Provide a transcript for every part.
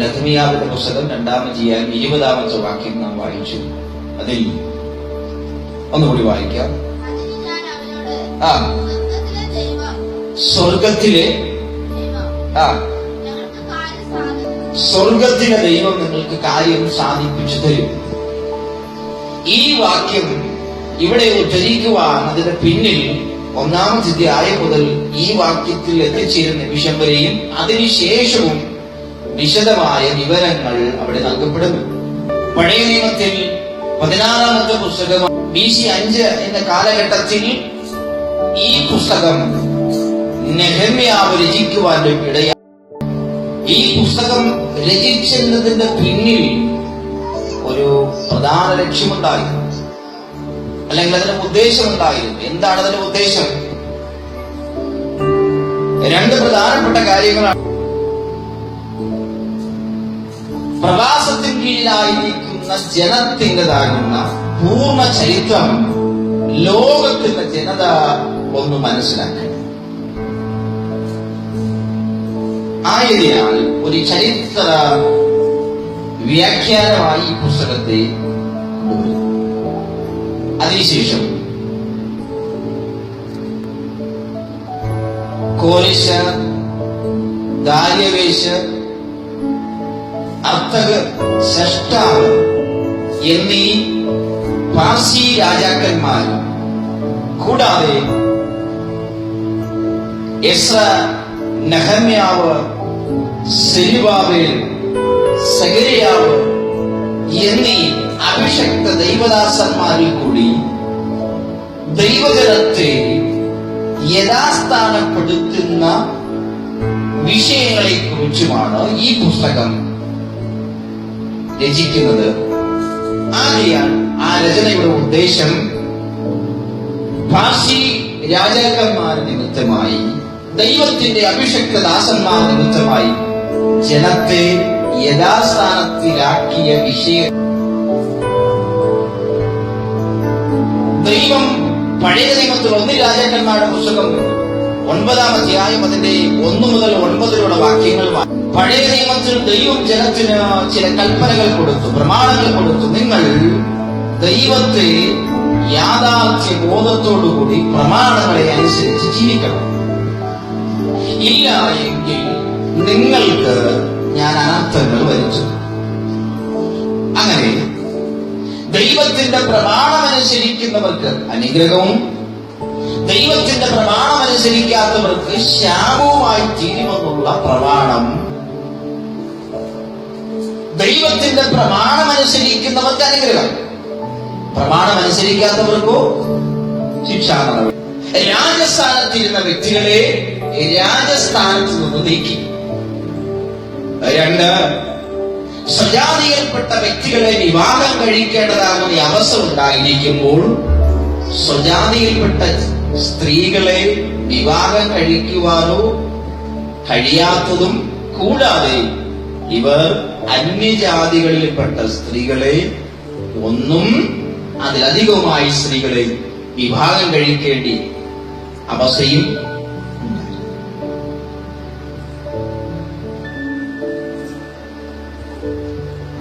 ലഥമിയാവിന്റെ പുസ്തകം രണ്ടാമത് ചെയ്യാൻ ഇരുപതാമത്തെ വാക്യം നാം വായിച്ചു. അതിൽ ഒന്നുകൂടി വായിക്കാം. ആ. സ്വർഗത്തിലെ ആ. സ്വർഗത്തിലെ ദൈവം നിങ്ങൾക്ക് കാര്യം സാധിപ്പിച്ചു തരും. ഈ വാക്യം ഇവിടെ ഉദ്ധരിക്കുവാൻ അതിന്റെ പിന്നിൽ ഒന്നാമത്തെ അധ്യായം മുതൽ ഈ വാക്യത്തിൽ എത്തിച്ചേരുന്ന നിമിഷം വരെയും അതിനുശേഷവും വിശദമായ വിവരങ്ങൾ അവിടെ നൽകപ്പെടുന്നു. പഴയ നിയമത്തിൽ പതിനാറാമത്തെ പുസ്തകം ബി സി അഞ്ച് എന്ന കാലഘട്ടത്തിൽ ഈ പുസ്തകം നെഹമ്യാവ് രചിക്കുവാൻ ഇടയാ ഈ പുസ്തകം രചിച്ചതിന്റെ പിന്നിൽ ഒരു പ്രധാന ലക്ഷ്യമുണ്ടായിരുന്നു. അല്ലെങ്കിൽ അതിന് ഉദ്ദേശമുണ്ടായിരുന്നു. എന്താണ് അതിന്റെ ഉദ്ദേശം? രണ്ട് പ്രധാനപ്പെട്ട കാര്യങ്ങളാണ്. പ്രവാസത്തിന് കീഴിലായിരിക്കുന്ന ജനത്തിന്റെതാകുന്ന പൂർണ ചരിത്രം ലോകത്തിന്റെ ജനത ഒന്ന് മനസ്സിലാക്കണം. ആയതിനാൽ ഒരു ചരിത്ര വ്യാഖ്യാനമായി ഈ പുസ്തകത്തെ അതിനുശേഷം കോരിശ ദാര്യവേശ അർത്ഥക സഷ്ടാവ് എന്നീ പാർസി രാജാക്കന്മാർ കൂടാതെ എസ്ര നഹമ്യാവ് സെരിബാബേൽ സഗരിയാവ് എന്നീ അഭിഷക്ത ദൈവദാസന്മാരിൽ കൂടി ദൈവജനത്തെ യഥാസ്ഥാനപ്പെടുത്തുന്ന വിഷയങ്ങളെ കുറിച്ചുമാണ് ഈ പുസ്തകം. രചിക്കുന്നത് ആകയാൽ ആ രചനയുടെ ഉദ്ദേശം ഭാഷി രാജാക്കന്മാർ നിമിത്തമായി ദൈവത്തിന്റെ അഭിഷക്ത ദാസന്മാർ നിമിത്തമായി ജനത്തെ യഥാസ്ഥാനത്തിലാക്കിയ വിഷയം. ദൈവം പഴയ നിയമത്തിൽ ഒന്നിൽ രാജാക്കന്മാരുടെ പുസ്തകം ഒൻപതാം അധ്യായം അതിന്റെ ഒന്നു മുതൽ ഒൻപതിലുള്ള വാക്യങ്ങൾ പഴയ നിയമത്തിൽ ദൈവം ജനത്തിന് ചില കൽപ്പനകൾ കൊടുത്തു പ്രമാണങ്ങൾ കൊടുത്തു. നിങ്ങൾ ദൈവത്തെ യാഥാർത്ഥ്യ ബോധത്തോടുകൂടി പ്രമാണങ്ങളെ അനുസരിച്ച് ജീവിക്കണം. ഇല്ല എങ്കിൽ നിങ്ങൾക്ക് ഞാൻ അനർത്ഥങ്ങൾ വരിച്ചു അങ്ങനെ ദൈവത്തിന്റെ പ്രമാണം അനുസരിക്കുന്നവർക്ക് അനുഗ്രഹവും ദൈവത്തിന്റെ പ്രമാണം അനുസരിക്കാത്തവർക്ക് ശാപവുമായി തീരുമെന്നുള്ള പ്രമാണം ദൈവത്തിന്റെ പ്രമാണം അനുസരിക്കുന്നവർക്ക് അനുഗ്രഹം. പ്രമാണം അനുസരിക്കാത്തവർക്കോ ശിക്ഷാ നടപടി രാജസ്ഥാനത്തിരുന്ന വ്യക്തികളെ രാജസ്ഥാനത്ത് നിന്ന് നീക്കി. രണ്ട് സ്വജാതിയിൽപ്പെട്ട വ്യക്തികളെ വിവാഹം കഴിക്കേണ്ടതാകുന്ന അവസരം ഉണ്ടായിരിക്കുമ്പോൾ സ്വജാതിയിൽപ്പെട്ട സ്ത്രീകളെ വിവാഹം കഴിക്കുവാനോ കഴിയാത്തതും കൂടാതെ ഇവർ അന്യജാതികളിൽപ്പെട്ട സ്ത്രീകളെ ഒന്നും അതിലധികവുമായി സ്ത്രീകളെ വിഭാഗം കഴിക്കേണ്ടി അവസ്ഥയും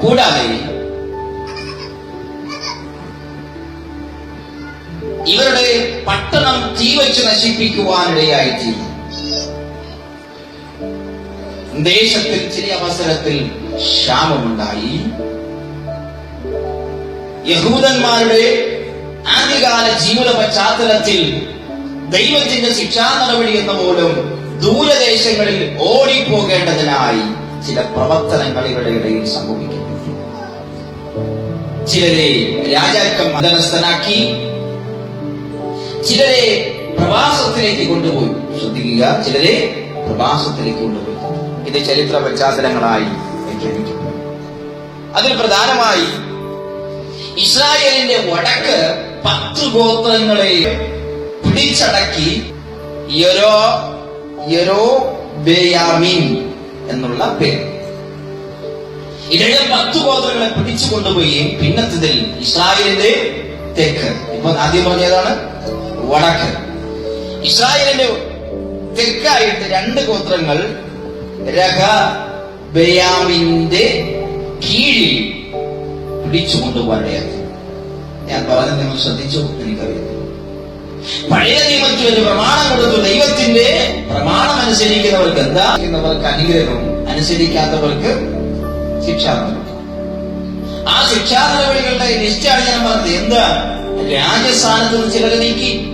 കൂടാതെ ഇവരുടെ പട്ടണം തീവച്ച് നശിപ്പിക്കുവാനിടയായിത്തീർന്നു. ദേശത്തിൽ ചില അവസരത്തിൽ ക്ഷാമമുണ്ടായി യഹൂദന്മാരുടെ ആദ്യകാല ജീവിത പശ്ചാത്തലത്തിൽ ദൈവത്തിന്റെ ശിക്ഷാ നടപടി എന്ന മൂലം ദൂരദേശങ്ങളിൽ ഓടിപ്പോകേണ്ടതിനായി ചില പ്രവർത്തനങ്ങൾ ഇവരുടെ ഇടയിൽ സംഭവിക്കുന്നു. ചിലരെ രാജാക്കം മതനസ്ഥനാക്കി ചിലരെ പ്രവാസത്തിലേക്ക് കൊണ്ടുപോയി. ശ്രദ്ധിക്കുക ചിലരെ പ്രവാസത്തിലേക്ക് കൊണ്ടുപോയി. ഇത് ചരിത്ര പശ്ചാത്തലങ്ങളായി അതിൽ പ്രധാനമായി ഇസ്രായേലിന്റെ വടക്ക് പത്ത് ഗോത്രങ്ങളെ പിടിച്ചടക്കി യൊരോ യൊരോ ബേയാമീൻ എന്നുള്ള പേര്. ഇടയിലെ പത്ത് ഗോത്രങ്ങളെ പിടിച്ചു കൊണ്ടുപോയി പിന്നത്തതിൽ ഇസ്രായേലിന്റെ തെക്ക്. ഇപ്പൊ ആദ്യം പറഞ്ഞതാണ് വടക്ക്. ഇസ്രായേലിന്റെ തെക്കായിട്ട് രണ്ട് ഗോത്രങ്ങൾ രഹ ബയാമിന്റെ കീഴിൽ പിടിച്ചുകൊണ്ട് പിടിച്ചുകൊണ്ടുപോകേണ്ടത് ഞാൻ പറഞ്ഞ നിങ്ങൾ ശ്രദ്ധിച്ചു എനിക്കറിയാം പഴയ നിയമത്തിൽ ഒരു പ്രമാണം കൊടുത്തു. ദൈവത്തിന്റെ പ്രമാണം അനുസരിക്കുന്നവർക്ക് എന്താ? എന്നവർക്ക് അനുഗ്രഹം അനുസരിക്കാത്തവർക്ക് ശിക്ഷാ ആ ശിക്ഷാ നടപടികളുടെ ലിസ്റ്റാണ് ഞാൻ പറഞ്ഞത്. എന്താ? രാജസ്ഥാനത്ത് നിന്ന് ചിലരെ നീക്കി.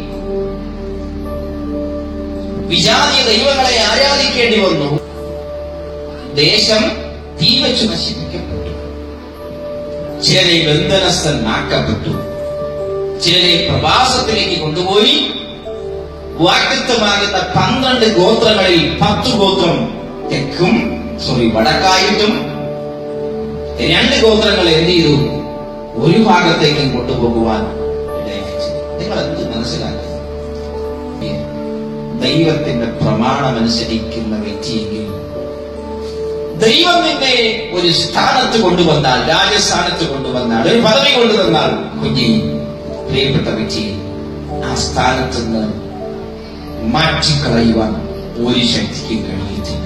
വിജാതി ദൈവങ്ങളെ ആരാധിക്കേണ്ടി വന്നു. ദേശം തീവച്ചു വെച്ച് നശിപ്പിക്കപ്പെട്ടു. ചിലരെ ബന്ധനസ്ഥനാക്കപ്പെട്ടു ചിലരെ പ്രവാസത്തിലേക്ക് കൊണ്ടുപോയി. വാക്തത്വമാകുന്ന പന്ത്രണ്ട് ഗോത്രങ്ങളിൽ പത്ത് ഗോത്രം തെക്കും സോറി വടക്കായിട്ടും രണ്ട് ഗോത്രങ്ങൾ എന്ത് ചെയ്തു? ഒരു ഭാഗത്തേക്കും കൊണ്ടുപോകുവാൻ നിങ്ങൾ എന്ത് മനസ്സിലാക്കി? ദൈവത്തിന്റെ പ്രമാണമനുസരിക്കുന്ന വ്യക്തിയെങ്കിൽ ദൈവം നിന്നെ ഒരു സ്ഥാനത്ത് കൊണ്ടുവന്നാൽ രാജസ്ഥാനത്ത് കൊണ്ടുവന്നാൽ ഒരു പദവി കൊണ്ടുവന്നാൽ കുഞ്ഞി പ്രിയപ്പെട്ട വ്യക്തി ആ സ്ഥാനത്ത് നിന്ന് മാറ്റിക്കളയുവാൻ ഒരു ശക്തിക്കും കഴിയത്തില്ല.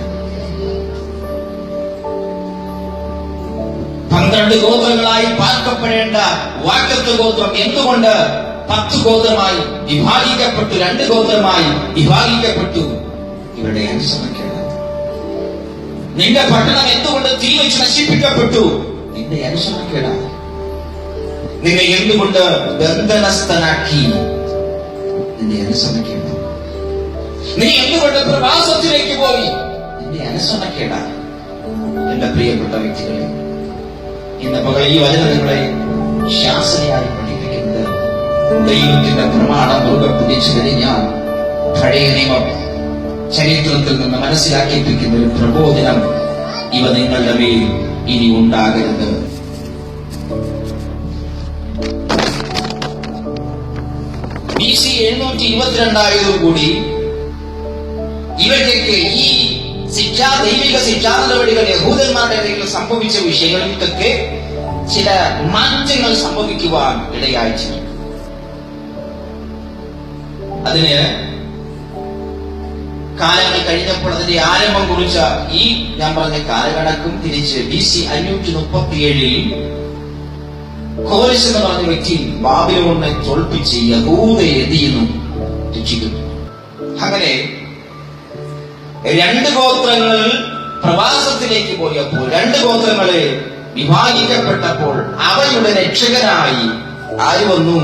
പന്ത്രണ്ട് ഗോത്രങ്ങളായി പാർക്കപ്പെടേണ്ട വാക്കത്ത് ഗോത്രം എന്തുകൊണ്ട് പത്ത് ഗോത്രമായി വിഭാഗിക്കപ്പെട്ടു രണ്ട് ഗോത്രമായി വിഭാഗിക്കപ്പെട്ടു? ഇവിടെ അനുസരിക്കണം നിന്റെ പട്ടണം എന്തുകൊണ്ട് തീ വെച്ച് നശിപ്പിക്കപ്പെട്ടു? നിന്നെ അനുസരിക്കണം നിന്നെ എന്തുകൊണ്ട് ബന്ധനസ്ഥനാക്കി? നിന്നെ അനുസരിക്കണം നീ എന്തുകൊണ്ട് പ്രവാസത്തിലേക്ക് പോയി? നിന്നെ അനുസരിക്കേണ്ട എന്റെ പ്രിയപ്പെട്ട വ്യക്തികളെ ഇന്ന് പകൽ ഈ വചനങ്ങളെ നിങ്ങളെ ശാസനയായി പഠിപ്പിക്കുന്നത് ദൈവത്തിന്റെ പ്രമാണം മുറുകെ പിടിച്ചു കഴിഞ്ഞാൽ പഴയ നിയമം ചരിത്രത്തിൽ നിന്ന് മനസ്സിലാക്കിപ്പിക്കുന്ന ഒരു പ്രബോധനം ഇവ നിങ്ങളുടെ മേൽ ഇനി ഉണ്ടാകരുത്. ബി ഇവയ്ക്കൊക്കെ ഈ ശിക്ഷാ ദൈവിക ശിക്ഷാ നടപടികൾ യഹൂദന്മാരുടെ ഇടയിൽ സംഭവിച്ച വിഷയങ്ങൾക്കൊക്കെ ചില മാറ്റങ്ങൾ സംഭവിക്കുവാൻ ഇടയായിച്ചു അതിന് കാലങ്ങൾ കഴിഞ്ഞപ്പോൾ അതിന്റെ ആരംഭം കുറിച്ച ഈ ഞാൻ പറഞ്ഞ കാലകണക്കും തിരിച്ച് ബി സി അഞ്ഞൂറ്റി മുപ്പത്തി ഏഴിൽ കോരിസ് എന്ന് പറഞ്ഞ വ്യക്തി ബാബിലോണിനെ തോൽപ്പിച്ച് യഹൂദയെ എന്ത് ചെയ്യുന്നു? രക്ഷിക്കുന്നു. അങ്ങനെ രണ്ട് ഗോത്രങ്ങൾ പ്രവാസത്തിലേക്ക് പോയപ്പോൾ രണ്ട് ഗോത്രങ്ങളെ വിഭാഗിക്കപ്പെട്ടപ്പോൾ അവയുടെ രക്ഷകനായി ആര് വന്നു?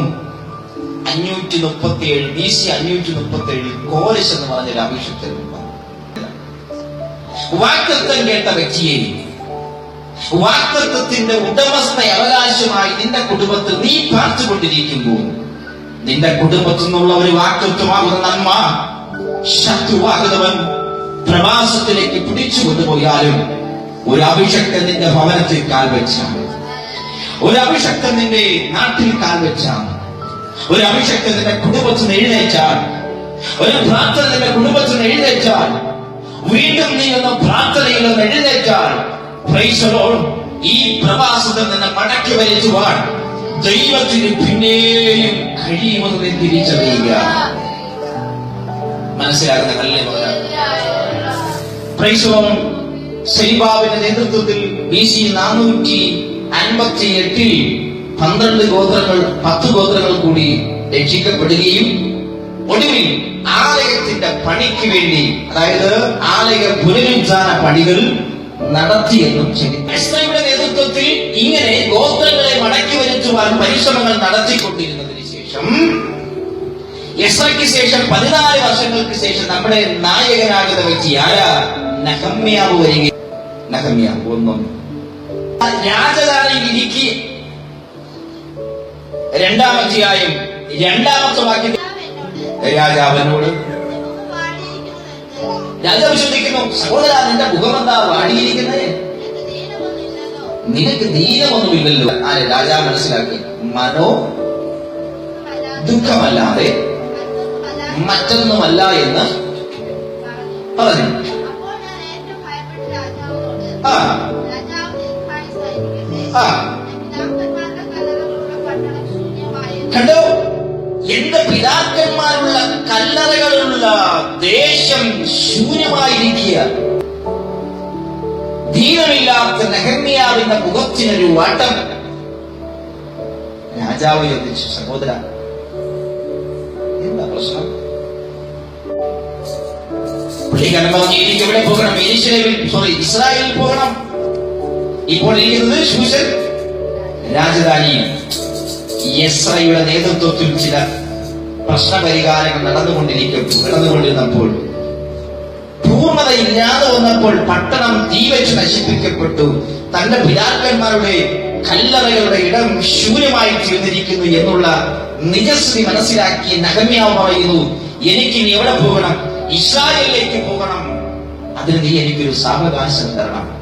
അഞ്ഞൂറ്റി മുപ്പത്തി ഏഴ് ബി സി അഞ്ഞൂറ്റി മുപ്പത്തി ഏഴിൽ കോലിശ് എന്ന് പറഞ്ഞ അഭിഷക്തൻ വാക്തത്വം കേട്ട വ്യക്തിയെ വാക്തത്വത്തിന്റെ ഉടമസ്ഥ അവകാശമായി നിന്റെ കുടുംബത്തിൽ നീ പാർത്തുകൊണ്ടിരിക്കുമ്പോൾ നിന്റെ കുടുംബത്തിൽ നിന്നുള്ള ഒരു വാക്തത്വമാകുന്ന നന്മ ശത്രുവാകുന്നവൻ പ്രവാസത്തിലേക്ക് പിടിച്ചു കൊണ്ടുപോയാലും ഒരു അഭിഷക്തൻ നിന്റെ ഭവനത്തിൽ കാൽവെച്ചാണ് ഒരു അഭിഷക്തൻ നിന്റെ നാട്ടിൽ കാൽവെച്ചാൽ ഒരു അഭിഷക്ത നിന്റെ കുടുംബത്തിൽ നിന്ന് എഴുന്നേറ്റാൽ ഒരു പ്രാർത്ഥന നിന്റെ കുടുംബത്തിൽ നിന്ന് എഴുന്നേറ്റാൽ വീണ്ടും നീ ഒന്ന് പ്രാർത്ഥനയിൽ ഒന്ന് എഴുന്നേറ്റാൽ ഈ പ്രവാസത്തിൽ നിന്ന് മടക്കി വരുത്തുവാൻ ദൈവത്തിന് പിന്നെയും കഴിയുമെന്ന് തിരിച്ചറിയുക. മനസ്സിലാകുന്ന നല്ല പ്രൈസവം സെലിബാബിന്റെ നേതൃത്വത്തിൽ ബി സി നാനൂറ്റി അൻപത്തി എട്ടിൽ പന്ത്രണ്ട് ഗോത്രങ്ങൾ പത്ത് ഗോത്രങ്ങൾ കൂടി രക്ഷിക്കപ്പെടുകയും ഒടുവിൽ ആലയത്തിന്റെ പണിക്ക് വേണ്ടി അതായത് ആലയ പുനരുദ്ധാന പണികൾ നടത്തിയെന്നും ശരി നേതൃത്വത്തിൽ ഇങ്ങനെ ഗോത്രങ്ങളെ മടക്കി വരുത്തുവാൻ പരിശ്രമങ്ങൾ നടത്തിക്കൊണ്ടിരുന്നതിന് ശേഷം യസ്രയ്ക്ക് ശേഷം പതിനാല് വർഷങ്ങൾക്ക് ശേഷം നമ്മുടെ നായകനാകുന്ന വ്യക്തി ആരാ? നഹമ്യാവ് വരിക നഹമ്യാവ് ഒന്നും രാജധാനിയിൽ ഇരിക്കി രണ്ടാം അധ്യായം രണ്ടാമത്തെ വാക്യം രാജാവിനോട് രാജാവ് ചോദിക്കുന്നു സഹോദര നിന്റെ മുഖമെന്താ വാടിയിരിക്കുന്നത്? നിനക്ക് ദീനമൊന്നുമില്ലല്ലോ. ആരെ? രാജാവ് മനസ്സിലാക്കി. മനോ ദുഃഖമല്ലാതെ മറ്റൊന്നുമല്ല എന്ന് പറഞ്ഞു. ആ. ആ. കണ്ടോ? എന്റെ പിതാക്കന്മാരുള്ള കല്ലറകളുള്ള ദേശം ശൂന്യമായിരിക്കുക ധീരമില്ലാത്ത നെഹമ്യാവിന്റെ മുഖത്തിനൊരു വാട്ടം. രാജാവ് ചോദിച്ചു സഹോദര എന്താ പ്രശ്നം? എവിടെ പോകണം? സോറി ഇസ്രായേലിൽ പോകണം. ഇപ്പോൾ ഇരിക്കുന്നത് ശൂശൻ രാജധാനിയും യസ്രയുടെ നേതൃത്വത്തിൽ ചില പ്രശ്നപരിഹാരങ്ങൾ നടന്നുകൊണ്ടിരിക്കും നടന്നുകൊണ്ടിരുന്നപ്പോൾ. പൂർണതയില്ലാതെ വന്നപ്പോൾ പട്ടണം തീ വെച്ച് നശിപ്പിക്കപ്പെട്ടു. തന്റെ പിതാക്കന്മാരുടെ കല്ലറകളുടെ ഇടം ശൂന്യമായി തീർന്നിരിക്കുന്നു എന്നുള്ള നിജസ്ഥിതി മനസ്സിലാക്കി നഗമ്യാവ് പറയുന്നു എനിക്ക് ഇനി എവിടെ പോകണം? ഇസ്രായേലിലേക്ക് പോകണം. അതിന് നീ എനിക്കൊരു സാവകാശം തരണം.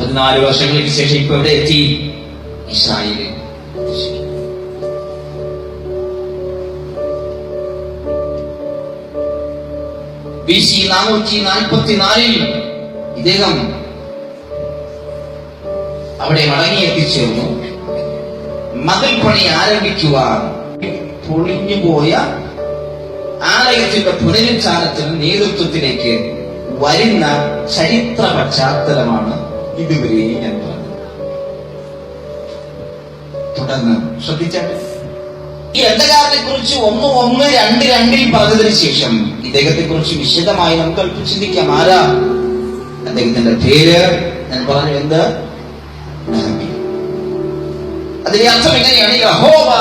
പതിനാല് വർഷങ്ങൾക്ക് ശേഷം ഇപ്പൊ എവിടെ എത്തി? ഇസ്രായേലിൽ. ബി സി നാനൂറ്റി നാൽപ്പത്തിനാലിൽ ഇദ്ദേഹം അവിടെ മടങ്ങി എത്തിച്ചേർന്നു പണി ആരംഭിക്കുവാൻ പൊളിഞ്ഞുപോയ ആലയത്തിന്റെ പുനരുച്ചാരത്തിന് നേതൃത്വത്തിലേക്ക് വരുന്ന ചരിത്ര പശ്ചാത്തലമാണ് ഇതുവരെ ഞാൻ പറഞ്ഞത്. തുടർന്ന് ശ്രദ്ധിച്ചാട്ടെ ഈ ഗ്രന്ഥകാരനെ കുറിച്ച് ഒന്ന് ഒന്ന് രണ്ട് രണ്ടിൽ പറഞ്ഞതിന് ശേഷം ഇദ്ദേഹത്തെ കുറിച്ച് വിശദമായി നമുക്ക് അല്പം ചിന്തിക്കാം. ആരാ? അദ്ദേഹത്തിന്റെ പേര് ഞാൻ പറഞ്ഞു എന്ത്? അതിന്റെ അർത്ഥം എങ്ങനെയാണ് യഹോവ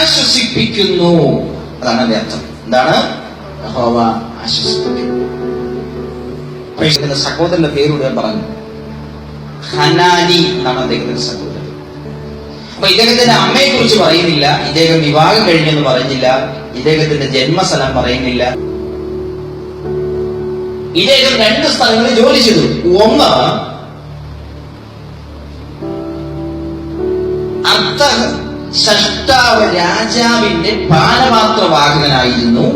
ആശ്വസിപ്പിക്കുന്നു. അതാണ് അതിന്റെ അർത്ഥം. എന്താണ്? യഹോവ ആശ്വസിപ്പിക്കുന്നു. സഹോദരന്റെ പേരൂടെ പറഞ്ഞു. ഹനാനി എന്നാണ് അദ്ദേഹത്തിന്റെ സഹോദരൻ. അപ്പൊ ഇദ്ദേഹത്തിന്റെ അമ്മയെ കുറിച്ച് പറയുന്നില്ല. ഇദ്ദേഹം വിവാഹം കഴിഞ്ഞെന്ന് പറഞ്ഞില്ല. ഇദ്ദേഹത്തിന്റെ ജന്മസ്ഥലം പറയുന്നില്ല. ഇദ്ദേഹം രണ്ട് സ്ഥലങ്ങളിൽ ജോലി ചെയ്തു. ഒന്ന് അർത്ഥ ഷഷ്ടാവ് രാജാവിന്റെ പാനപാത്രവാഹകനായിരുന്നു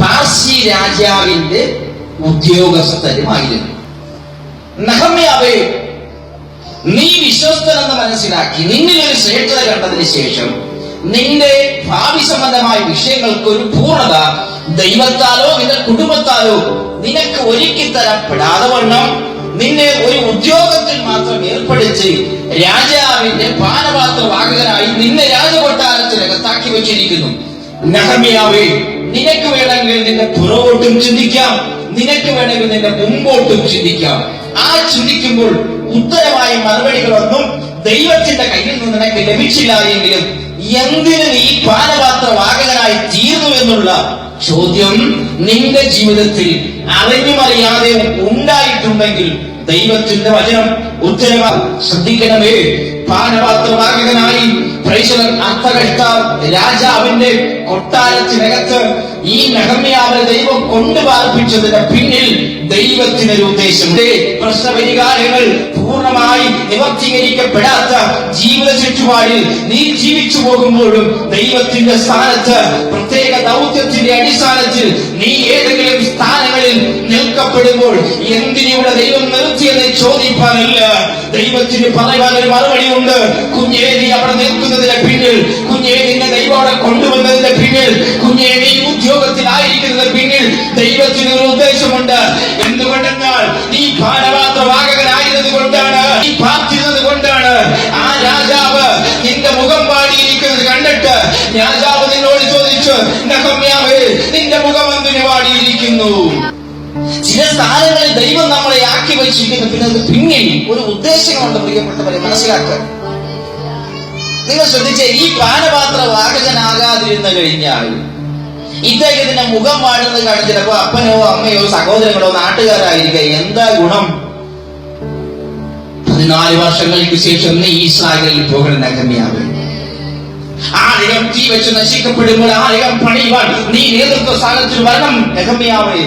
പാർസി രാജാവിന്റെ ഉദ്യോഗസ്ഥരുമായിരുന്നു. നഹമ്യാവേ നീ വിശ്വസ്തനെന്ന് മനസ്സിലാക്കി നിന്നിൽ ഒരു ശ്രേഷ്ഠത കണ്ടതിന് ശേഷം നിന്റെ ഭാവി സംബന്ധമായ വിഷയങ്ങൾക്ക് ഒരു പൂർണത ദൈവത്താലോ നിന്റെ കുടുംബത്താലോ നിനക്ക് ഒരുക്കി തരപ്പെടാതെ വണ്ണം. നിന്നെ ഒരു ഉദ്യോഗത്തിൽ മാത്രം ഏർപ്പെടുത്തി രാജാവിന്റെ പാനപാത്രവാഹകനായി നിന്നെ രാജകൊട്ടാരത്തിനകത്താക്കി വെച്ചിരിക്കുന്നു. നഹമിയാവേ നിനക്ക് വേണമെങ്കിൽ നിന്റെ പുറകോട്ടും ചിന്തിക്കാം. നിനക്ക് വേണമെങ്കിൽ നിന്റെ മുമ്പോട്ടും ചിന്തിക്കാം. ആ ചിന്തിക്കുമ്പോൾ ഉത്തരമായ മറുപടികളൊന്നും ദൈവത്തിന്റെ കയ്യിൽ നിന്ന് നിനക്ക് ലഭിച്ചില്ല എങ്കിലും എന്തിന് നീ പാനപാത്രവാഹകനായി തീർന്നു എന്നുള്ള ചോദ്യം നിന്റെ ജീവിതത്തിൽ അറിഞ്ഞുമറിയാതെ ഉണ്ടായിട്ടുണ്ടെങ്കിൽ ദൈവത്തിന്റെ വചനം ഉത്തരവാ ശ്രദ്ധിക്കണമേ. പാനപാത്രവാഹകനായി പ്രേക്ഷകർ അർത്ഥകഷ്ട രാജാവിന്റെ കൊട്ടാരത്തിനകത്ത് ഈ നഹമ്യാവിനെ ദൈവം കൊണ്ടു പാർപ്പിച്ചതിന്റെ പിന്നിൽ ദൈവത്തിനൊരു ഉദ്ദേശം പ്രശ്നപരിഹാരങ്ങൾ പൂർണമായി നിവർത്തീകരിക്കപ്പെടാത്ത ജീവിത ചുറ്റുപാടിൽ നീ ജീവിച്ചു പോകുമ്പോഴും ദൈവത്തിന്റെ സ്ഥാനത്ത് പ്രത്യേക ദൗത്യത്തിന്റെ അടിസ്ഥാനത്തിൽ നീ ഏതെങ്കിലും സ്ഥാനങ്ങളിൽ നിൽക്കപ്പെടുമ്പോൾ എന്തിനിവിടെ ദൈവം നിർത്തിയെന്ന് ചോദിക്കാനില്ല. ദൈവത്തിന് പറയാൻ ഒരു മറുപടി ഉണ്ട് കുഞ്ഞേരി അവിടെ നിൽക്കുന്നതിന്റെ പിന്നിൽ കുഞ്ഞേരിന്റെ ദൈവം അവിടെ കൊണ്ടുവന്നതിന്റെ പിന്നിൽ കുഞ്ഞേരി ഉദ്യോഗത്തിലായിരിക്കുന്നതിന്റെ പിന്നിൽ ദൈവത്തിന് ഒരു ഉദ്ദേശമുണ്ട്. എന്തുകൊണ്ടെന്നാൽ നീ നിന്റെ മുഖം എന്തിനു പാടിയിരിക്കുന്നു ചില സ്ഥാനങ്ങളിൽ ദൈവം നമ്മളെ ആക്കി വെച്ചിരിക്കുന്നു. പിന്നെ അത് പിന്നെയും ഒരു ഉദ്ദേശങ്ങളുണ്ട് പ്രിയപ്പെട്ടവരെ മനസ്സിലാക്കുക നിങ്ങൾ ശ്രദ്ധിച്ച ഈ പാനപാത്ര വാഹകനാകാതിരുന്നു കഴിഞ്ഞാൽ ഇദ്ദേഹത്തിന്റെ മുഖം വാഴുന്നത് കാണിച്ചപ്പോ അപ്പനോ അമ്മയോ സഹോദരങ്ങളോ നാട്ടുകാരായിരിക്കുക എന്താ ഗുണം? പതിനാല് വർഷങ്ങൾക്ക് ശേഷം നീ ഇസ്രായേലിൽ പോകണം നഗമ്യാവ് ആലയം തീ വെച്ച് നശിക്കപ്പെടുമ്പോൾ ആലയം പണിയുവാൻ നീ നേതൃത്വ സ്ഥാനത്തിൽ വരണം. നഗമ്യാവേ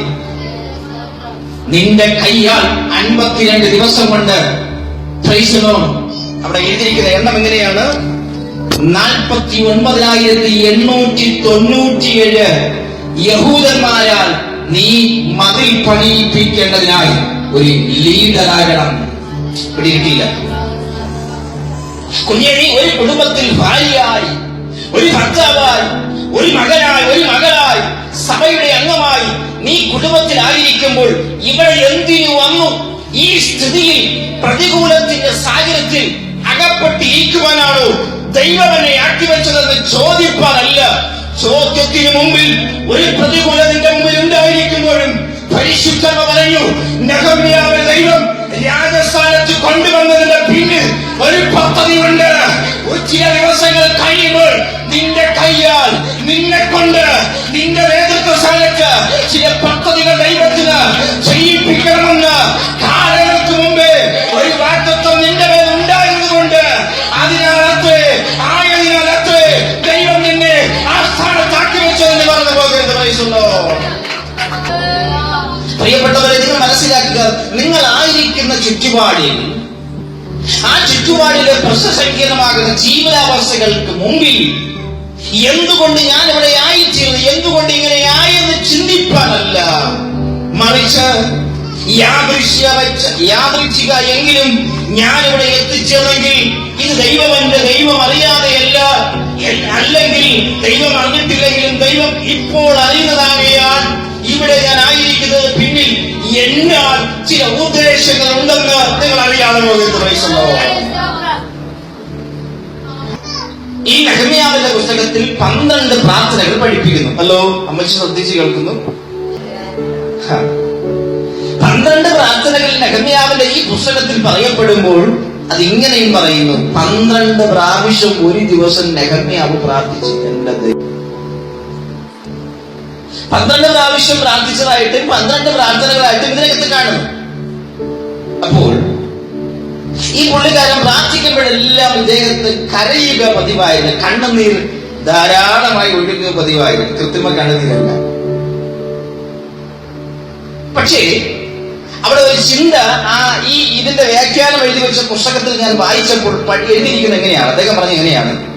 നിന്റെ കയ്യാൽ അൻപത്തിരണ്ട് ദിവസം കൊണ്ട്. അവിടെ എഴുതിയിരിക്കുന്ന എണ്ണം എങ്ങനെയാണ്? നാൽപ്പത്തി ഒൻപതിനായിരത്തി എണ്ണൂറ്റി തൊണ്ണൂറ്റിയേഴ് യഹൂദന്മാരാൽ നീ മതിൽ പണിയിപ്പിക്കേണ്ടതിനായി ഒരു ലീഡറാകണം പിടിയിട്ടില്ല കുഞ്ഞേണി ഒരു കുടുംബത്തിൽ ഭാര്യയായി ഒരു ഭർത്താവായി ഒരു മകനായി ഒരു മകളായി സഭയുടെ അംഗമായി നീ കുടുംബത്തിലായിരിക്കുമ്പോൾ ഇവിടെ എന്തിനു വന്നു? ഈ സ്ഥിതിയിൽ പ്രതികൂലത്തിന്റെ സാഹചര്യത്തിൽ അകപ്പെട്ടിരിക്കുവാനാണോ ദൈവം എന്നെ ആക്കി വെച്ചതെന്ന് ചോദിപ്പാനല്ല. ചോദ്യത്തിന് മുമ്പിൽ ഒരു പ്രതികൂല നിന്റെ മുമ്പിൽ ഉണ്ടായിരിക്കുമ്പോഴും പരിശുദ്ധമ പറഞ്ഞു നഗമ്യാവിന് ദൈവം രാജസ്ഥാനത്ത് കൊണ്ടുവന്നതിന്റെ പിന്നിൽ ഒരു പദ്ധതിയുണ്ട്. ചില ദിവസങ്ങൾ കഴിയുമ്പോൾ നിന്റെ കൈയാൽ നിന്നെ കൊണ്ട് നിന്റെ നേതൃത്വ സ്ഥാനത്ത് ചില പദ്ധതികൾ ദൈവത്തിന് ചെയ്യിപ്പിക്കണമെന്ന് നിന്റെ നിന്നെ പ്രിയപ്പെട്ടവരെ നിങ്ങൾ മനസ്സിലാക്കുക നിങ്ങൾ ആയിരിക്കുന്ന ചുറ്റുപാടിൽ ആ ചുറ്റുപാടിലെ പ്രശ്നസങ്കീർണമാകുന്ന ജീവിതാവസ്ഥകൾക്ക് മുമ്പിൽ എന്തുകൊണ്ട് ഞാൻ ഇവിടെ ആയിത്തീർന്നു? എന്തുകൊണ്ട് ഇങ്ങനെ ആയെന്ന് ചിന്തിപ്പാനല്ല? മറിച്ച് യാദൃച്ഛിക എങ്കിലും ഞാൻ ഇവിടെ എത്തിച്ചേർന്നെങ്കിൽ ഇത് ദൈവം എന്റെ ദൈവം അറിയാതെയല്ല. അല്ലെങ്കിൽ ദൈവം അറിഞ്ഞിട്ടില്ലെങ്കിലും ദൈവം ഇപ്പോൾ അറിയുന്നതാകയാൽ ഇവിടെ ഞാൻ ആയിരിക്കുന്നത്. പിന്നിൽ എന്നാൽ ചില ഉദ്ദേശങ്ങൾ ഉണ്ടെന്ന് നിങ്ങൾ അറിയാതെ വയസ്സുള്ളോ ഈ നെഹമ്യാവിന്റെ പുസ്തകത്തിൽ പന്ത്രണ്ട് പ്രാർത്ഥനകൾ പഠിപ്പിക്കുന്നു. ഹലോ അമ്മച്ചി ശ്രദ്ധിച്ച് കേൾക്കുന്നു. പന്ത്രണ്ട് പ്രാർത്ഥനകൾ നെഹമ്യാവിന്റെ ഈ പുസ്തകത്തിൽ പറയപ്പെടുമ്പോൾ അതിങ്ങനെയും പറയുന്നു പന്ത്രണ്ട് പ്രാവശ്യം ഒരു ദിവസം നെഹമ്യാവ് പ്രാർത്ഥിച്ചു എന്റെ പന്ത്രണ്ട് പ്രാവശ്യം പ്രാർത്ഥിച്ചതായിട്ടും പന്ത്രണ്ട് പ്രാർത്ഥനകളായിട്ടും ഇതിനകത്ത് കാണുന്നു. അപ്പോൾ ഈ പുള്ളിക്കാരൻ പ്രാർത്ഥിക്കുമ്പോഴെല്ലാം ഇദ്ദേഹത്ത് കരയുക പതിവായിരുന്നു. കണ്ണുനീർ ധാരാളമായി ഒഴുകുക പതിവായിരുന്നു. കൃത്രിമ കണ്ണുനീരല്ല. പക്ഷേ അവിടെ ഒരു ചിന്ത ആ ഈ ഇതിന്റെ വ്യാഖ്യാനം എഴുതി വെച്ച പുസ്തകത്തിൽ ഞാൻ വായിച്ചപ്പോൾ എഴുതിയിരിക്കുന്നത് എങ്ങനെയാണ്? അദ്ദേഹം പറഞ്ഞ എങ്ങനെയാണ്?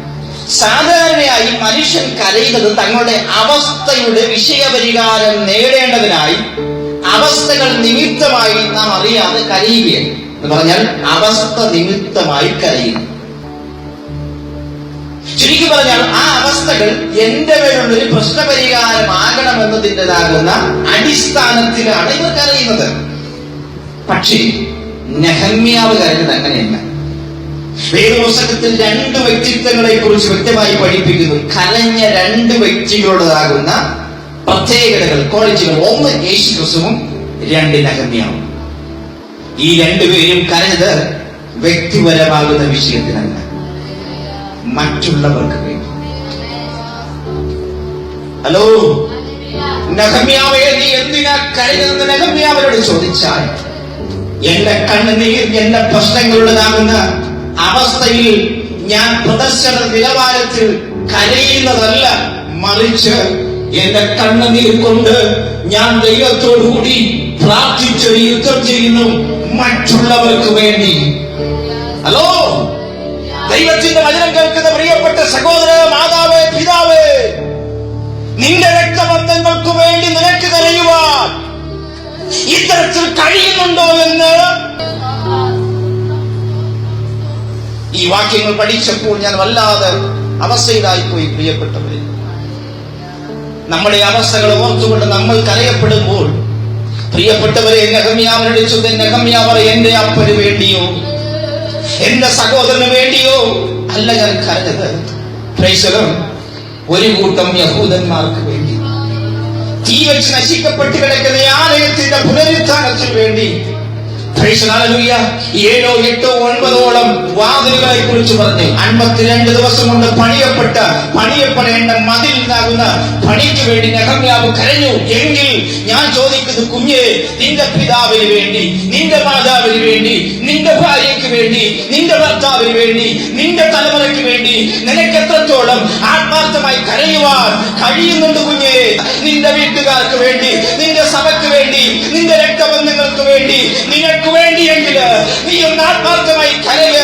സാധാരണയായി മനുഷ്യൻ കരയുന്നത് തങ്ങളുടെ അവസ്ഥയുടെ വിഷയപരിഹാരം നേടേണ്ടതിനായി അവസ്ഥകൾ നിമിത്തമായി നാം അറിയാതെ കരയുകയാണ്. എന്ന് പറഞ്ഞാൽ അവസ്ഥ നിമിത്തമായി കരയും ചുരുക്കി പറഞ്ഞാൽ ആ അവസ്ഥകൾ എന്റെ മേലുള്ള ഒരു പ്രശ്നപരിഹാരമാകണമെന്നതിന്റെതാകുന്ന അടിസ്ഥാനത്തിലാണ് ഇവർ കരയുന്നത്. പക്ഷേ നെഹമ്യാവ് കരഞ്ഞത് അങ്ങനെയല്ല. വേദപുസ്തകത്തിൽ രണ്ട് വ്യക്തിത്വങ്ങളെ കുറിച്ച് വ്യക്തമായി പഠിപ്പിക്കുന്നു. കരഞ്ഞ രണ്ട് വ്യക്തികളുടേതാകുന്ന പ്രത്യേകതകൾ. ക്വാളിറ്റികൾ ഒന്ന് യേശു ക്രിസ്തുവും രണ്ട് നെഹമ്യാവും. ഈ രണ്ടുപേരും കരഞ്ഞത് വ്യക്തിപരമാകുന്ന വിഷയത്തിനല്ല. മറ്റുള്ളവർക്ക് വേണ്ടി. ഹലോ? എന്തിനാ നഹമ്യാവരോട് ചോദിച്ചാൽ എന്റെ കണ്ണുനീർ എന്റെ പ്രശ്നങ്ങളുടേതാകുന്ന അവസ്ഥയിൽ ഞാൻ പ്രദർശന നിലവാരത്തിൽ കരയുന്നതല്ല. മറിച്ച് എന്റെ കണ്ണുനീർ കൊണ്ട് ഞാൻ ദൈവത്തോടു കൂടി പ്രാർത്ഥിച്ച് യുദ്ധം ചെയ്യുന്നു. മറ്റുള്ളവർക്ക് വേണ്ടി. ഹലോ? ദൈവത്തിന്റെ വചനം കേൾക്കുന്ന പ്രിയപ്പെട്ട സഹോദര മാതാവേ പിതാവേ നിന്റെ രക്തബന്ധങ്ങൾക്ക് വേണ്ടി നിനക്ക് കരയുവാൻ ഇത്തരത്തിൽ കഴിയുന്നുണ്ടോ എന്ന് ഈ വാക്യങ്ങൾ പഠിച്ചപ്പോൾ ഞാൻ വല്ലാതെ അവസ്ഥയിലായി പോയി പ്രിയപ്പെട്ടവരെ. നമ്മുടെ അവസ്ഥകൾ ഓർത്തുകൊണ്ട് നമ്മൾ കരയപ്പെടുമ്പോൾ പ്രിയപ്പെട്ടവരെ നഗമ്യാവരുടെ ചൊല്ല് നഗമ്യാവർ എന്റെ അപ്പന് വേണ്ടിയോ? എന്റെ സഹോദരന് വേണ്ടിയോ? അല്ല ഞാൻ കരഞ്ഞത്. ഒരു കൂട്ടം യഹൂദന്മാർക്ക് വേണ്ടി. തീ വെച്ച് നശിക്കപ്പെട്ട് കിടക്കുന്ന ആലയത്തിന്റെ പുനരുത്ഥാനത്തിന് വേണ്ടി. ഏഴോ എട്ടോ ഒൻപതോളം വാതിലുകളെ കുറിച്ച് പറഞ്ഞു. അൻപത്തിരണ്ട് ദിവസം കൊണ്ട് പണിയപ്പെട്ട പണിയപ്പെടേണ്ട മതിൽ ഉണ്ടാകുന്ന പണിക്ക് വേണ്ടി നെഹമ്യാവ് കരഞ്ഞു. എങ്കിൽ ഞാൻ ചോദിക്കുന്നത് കുഞ്ഞെ നിന്റെ പിതാവിന് വേണ്ടി നിന്റെ മാതാവിന് വേണ്ടി നിന്റെ ഭാര്യയ്ക്ക് വേണ്ടി നിന്റെ ഭർത്താവിന് വേണ്ടി നിന്റെ തലമുറയ്ക്ക് വേണ്ടി നിനക്ക് എത്രത്തോളം ആത്മാർത്ഥമായി കരയുവാൻ കഴിയുന്നുണ്ട് കുഞ്ഞെ? നിന്റെ വീട്ടുകാർക്ക് വേണ്ടി നിന്റെ സഭയ്ക്ക് വേണ്ടി നിന്റെ വേണ്ടി നിനക്ക് വേണ്ടിയെങ്കിൽ നീ ഒന്ന് ആത്മാർത്ഥമായി കരയ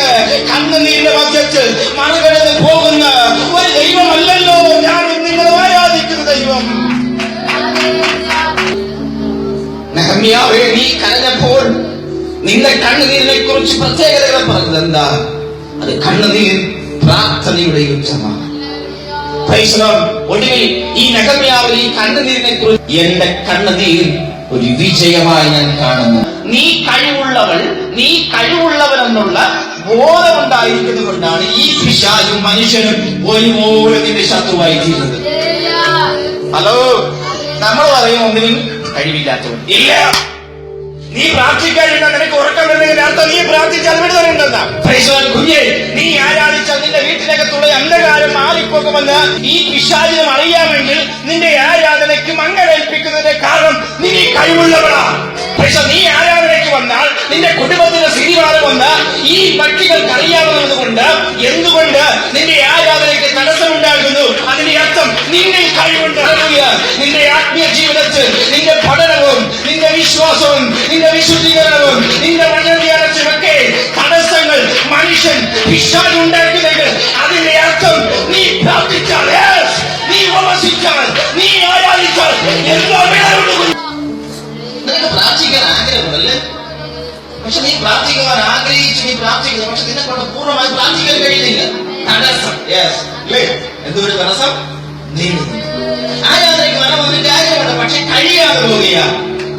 കണ്ണുനീരിന്റെ മധ്യത്തിൽ മറുകടന്ന് പോകുന്ന ഒരു ദൈവമല്ലല്ലോ. ഞാൻ നിങ്ങൾ ആരാധിക്കുന്ന ദൈവം. നിന്റെ കണ്ണുനീരിനെ കുറിച്ച് പ്രത്യേകതകൾ പറഞ്ഞത് എന്താ? അത് കണ്ണുനീർ പ്രാർത്ഥനയുടെ യുദ്ധമാണ്. ഒടുവിൽ ഈ നഗമ്യാവ് ഈ കണ്ണുനീരിനെ കുറിച്ച് എന്റെ കണ്ണുനീർ ഒരു വിജയമായി ഞാൻ കാണുന്നു. നീ കഴിവുള്ളവൾ നീ കഴിവുള്ളവനെന്നുള്ള ബോധമുണ്ടായിരിക്കുന്നത് കൊണ്ടാണ് ഈ പിശാചും മനുഷ്യനും ഒരുപോലെ നിന്റെ ശത്രുവായി തീരുന്നത്. ഹലോ നമ്മൾ പറയും ഒന്നിനും കഴിവില്ലാത്തവൻ ഇല്ല. നീ പ്രാർത്ഥിക്കാനില്ല നിനക്ക് ഉറക്കം വരുന്നതിന്റെ അർത്ഥം നീ പ്രാർത്ഥിച്ചാൽ വിടുതലുണ്ടെന്നാ പ്രൈസോൻ നീ ആരാധിച്ചാൽ നിന്റെ വീട്ടിനകത്തുള്ള അന്ധകാരം മാറിപ്പോകുമെന്ന് ഈ പിശാചിനും അറിയാമെങ്കിൽ നിന്റെ ആരാധനയ്ക്ക് മങ്ങലേൽപ്പിക്കുന്നതിന്റെ കാരണം നീ കഴിവുള്ളവളാ. പക്ഷെ നീ ആരാധനയ്ക്ക് വന്നാൽ നിന്റെ കുടുംബത്തിന്റെ സ്ഥിതിവാദം വന്ന് ഈ പക്ഷികൾക്ക് അറിയാവുന്നത് കൊണ്ട് എന്തുകൊണ്ട് നിന്റെ ആരാധനയ്ക്ക് തടസ്സമുണ്ടാകുന്നു? അതിന്റെ അർത്ഥം നിന്നിൽ കഴിവുണ്ടാകുക. നിന്റെ ആത്മീയ ജീവിതത്തിൽ നീ നീ നീ പക്ഷെ നീ പക്ഷെ കഴിയുന്നില്ല. യെസ് പക്ഷെ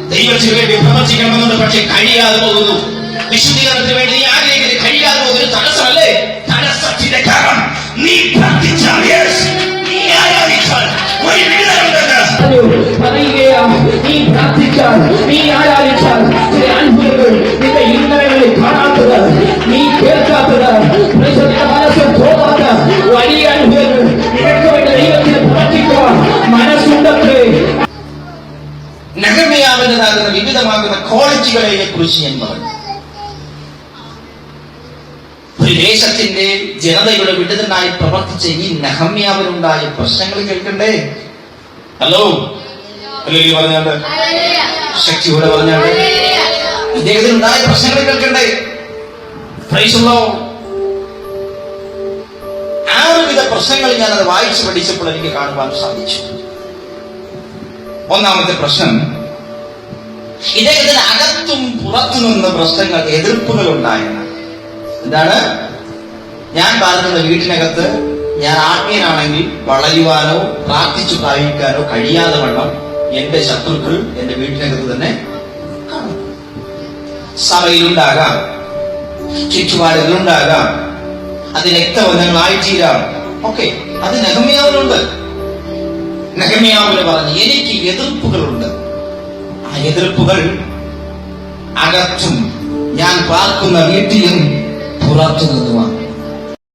ദൈവത്തിന് വേണ്ടി പ്രവർത്തിക്കണമെന്നുണ്ട്. പക്ഷെ കഴിയാതെ പോകുന്നു. വിശുദ്ധീകരണത്തിന് വേണ്ടി നീ ഒരു തടസ്സമല്ലേ തടസ്സത്തിന്റെ കാരണം നീ പ്രാർത്ഥിച്ചാൽ നീ ആരാധിച്ചാൽ ഒരു വിടുതലുണ്ടെന്ന് പറയുകയാ നീ പ്രാർത്ഥിച്ചാൽ നീ ആരാധിച്ചാൽ ചില അത്ഭുതങ്ങൾ നിന്റെ ഇന്നലകളിൽ കാണാത്തത് നീ കേൾക്കാത്തത് മനസ്സ് തോന്നാത്ത വലിയ അത്ഭുതങ്ങൾ നിനക്ക് വേണ്ട ദൈവത്തിന് പ്രവർത്തിക്കുവാൻ മനസ്സുണ്ടത്രേ. നഗമയാവുന്നതാകുന്ന വിവിധമാകുന്ന ക്വാളിറ്റികളെ കുറിച്ച് ഞാൻ പറഞ്ഞു. ദേശത്തിന്റെ ജനതയുടെ വിടുതനായി പ്രവർത്തിച്ച ഈ നഹമ്യാവിനുണ്ടായ പ്രശ്നങ്ങൾ കേൾക്കണ്ടേ? ഹലോ? ഈ പറഞ്ഞാണ്ട്. ശക്തിയോടെ പ്രശ്നങ്ങൾ കേൾക്കണ്ടേ? the Lord. ആറുവിധ പ്രശ്നങ്ങൾ ഞാനത് വായിച്ചു പഠിച്ചപ്പോൾ എനിക്ക് കാണുവാൻ സാധിച്ചു. ഒന്നാമത്തെ പ്രശ്നം ഇദ്ദേഹത്തിന് അകത്തും പുറത്തു നിന്ന് പ്രശ്നങ്ങൾ എതിർപ്പുകൾ ഉണ്ടായെന്ന്. എന്താണ്? ഞാൻ പാർക്കുന്ന വീട്ടിനകത്ത് ഞാൻ ആത്മീയനാണെങ്കിൽ വളരുവാനോ പ്രാർത്ഥിച്ചു പ്രാപിക്കാനോ കഴിയാതെ വണ്ണം എന്റെ ശത്രുക്കൾ എന്റെ വീട്ടിനകത്ത് തന്നെ കാണും. സഭയിലുണ്ടാകാം ചുറ്റുപാടുകളുണ്ടാകാം അത് രക്തബന്ധങ്ങളായിത്തീരാം. ഓക്കെ അത് നഗമ്യാവിനുണ്ട് നഗമ്യാവിന് പറഞ്ഞു എനിക്ക് എതിർപ്പുകളുണ്ട്. ആ എതിർപ്പുകൾ അകത്തും ഞാൻ പാർക്കുന്ന വീട്ടിലും പുറത്തു നിന്നുമാണ്